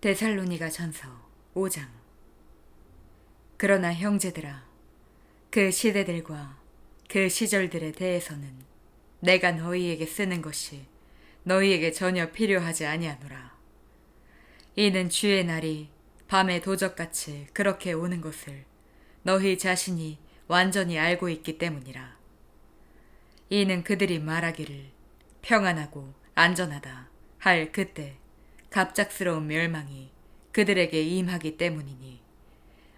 데살로니가 전서 5장. 그러나 형제들아 그 시대들과 그 시절들에 대해서는 내가 너희에게 쓰는 것이 너희에게 전혀 필요하지 아니하노라. 이는 주의 날이 밤의 도적같이 그렇게 오는 것을 너희 자신이 완전히 알고 있기 때문이라. 이는 그들이 말하기를 평안하고 안전하다 할 그때 갑작스러운 멸망이 그들에게 임하기 때문이니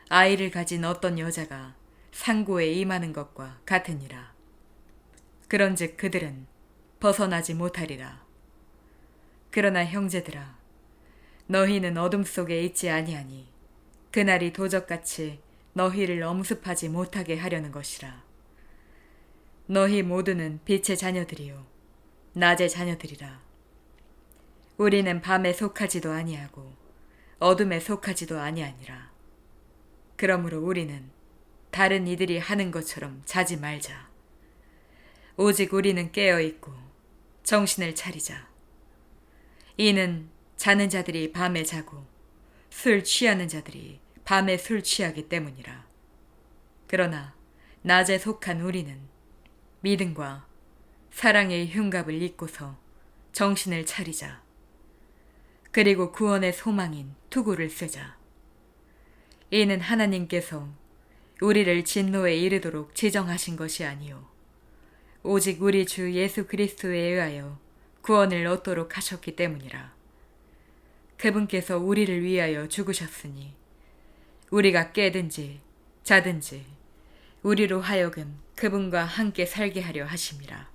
아이를 가진 어떤 여자가 상고에 임하는 것과 같으니라. 그런즉 그들은 벗어나지 못하리라. 그러나 형제들아, 너희는 어둠 속에 있지 아니하니 그날이 도적같이 너희를 엄습하지 못하게 하려는 것이라. 너희 모두는 빛의 자녀들이요 낮의 자녀들이라. 우리는 밤에 속하지도 아니하고 어둠에 속하지도 아니하니라. 그러므로 우리는 다른 이들이 하는 것처럼 자지 말자. 오직 우리는 깨어 있고 정신을 차리자. 이는 자는 자들이 밤에 자고 술 취하는 자들이 밤에 술 취하기 때문이라. 그러나 낮에 속한 우리는 믿음과 사랑의 흉갑을 입고서 정신을 차리자. 그리고 구원의 소망인 투구를 쓰자. 이는 하나님께서 우리를 진노에 이르도록 지정하신 것이 아니요 오직 우리 주 예수 그리스도에 의하여 구원을 얻도록 하셨기 때문이라. 그분께서 우리를 위하여 죽으셨으니 우리가 깨든지 자든지 우리로 하여금 그분과 함께 살게 하려 하심이라.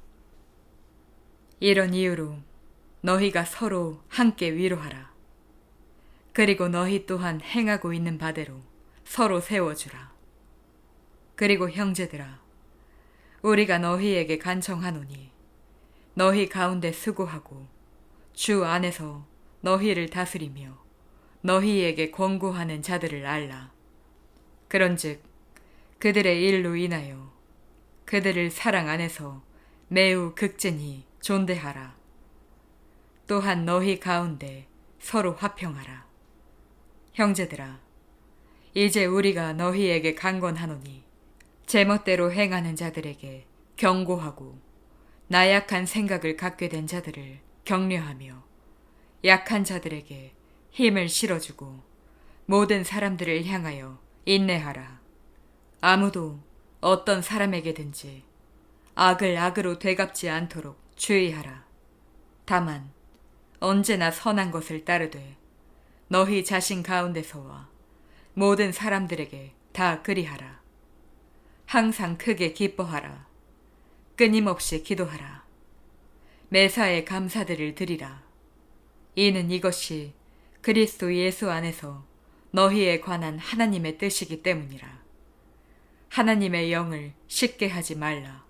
이런 이유로 너희가 서로 함께 위로하라. 그리고 너희 또한 행하고 있는 바대로 서로 세워주라. 그리고 형제들아, 우리가 너희에게 간청하노니 너희 가운데 수고하고 주 안에서 너희를 다스리며 너희에게 권고하는 자들을 알라. 그런즉 그들의 일로 인하여 그들을 사랑 안에서 매우 극진히 존대하라. 또한 너희 가운데 서로 화평하라. 형제들아, 이제 우리가 너희에게 강권하노니 제멋대로 행하는 자들에게 경고하고 나약한 생각을 갖게 된 자들을 격려하며 약한 자들에게 힘을 실어주고 모든 사람들을 향하여 인내하라. 아무도 어떤 사람에게든지 악을 악으로 되갚지 않도록 주의하라. 다만 언제나 선한 것을 따르되 너희 자신 가운데서와 모든 사람들에게 다 그리하라. 항상 크게 기뻐하라. 끊임없이 기도하라. 매사에 감사들을 드리라. 이는 이것이 그리스도 예수 안에서 너희에 관한 하나님의 뜻이기 때문이라. 하나님의 영을 쉽게 하지 말라.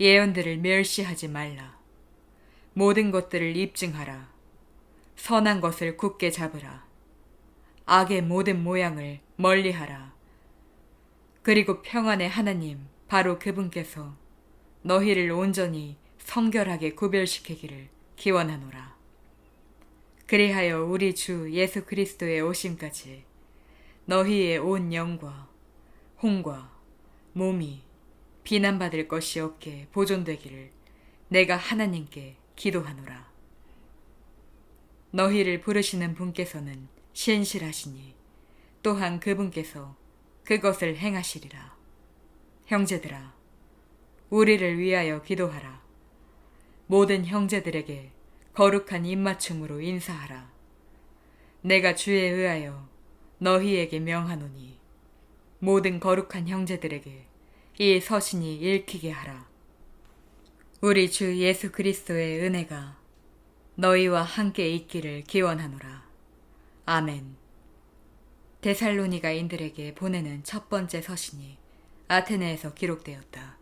예언들을 멸시하지 말라. 모든 것들을 입증하라. 선한 것을 굳게 잡으라. 악의 모든 모양을 멀리하라. 그리고 평안의 하나님, 바로 그분께서 너희를 온전히 성결하게 구별시키기를 기원하노라. 그리하여 우리 주 예수 그리스도의 오심까지 너희의 온 영과 홍과 몸이 비난받을 것이 없게 보존되기를 내가 하나님께 기도하노라. 너희를 부르시는 분께서는 신실하시니 또한 그분께서 그것을 행하시리라. 형제들아, 우리를 위하여 기도하라. 모든 형제들에게 거룩한 입맞춤으로 인사하라. 내가 주에 의하여 너희에게 명하노니 모든 거룩한 형제들에게 이 서신이 읽히게 하라. 우리 주 예수 그리스도의 은혜가 너희와 함께 있기를 기원하노라. 아멘. 데살로니가인들에게 보내는 첫 번째 서신이 아테네에서 기록되었다.